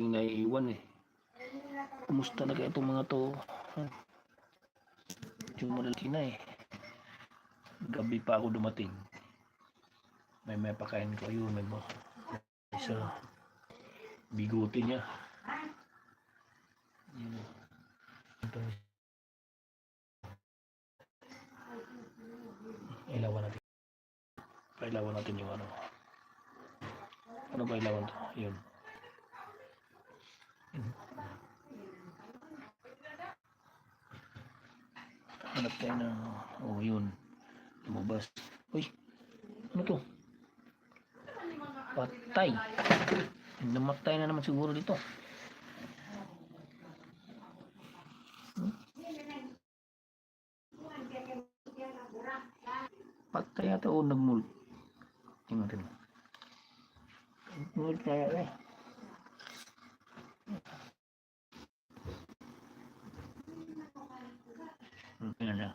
yung naiiwan eh. Kumusta na kaya itong mga to? Yung malalaki na eh. Gabi pa ako dumating. May may pakain ko yun. May mga isa bigote niya. Yun. Ilawan natin. Pailawan natin yung ano. Ano ba ilawan to? Yun. Hanap tayo na, oh yun, lumabas. Uy, ano to? Patay. Namatay na naman siguro dito. Hmm? Patay yata o nagmul. Tingnan natin. Nagmul kaya eh. 嗯，这样着。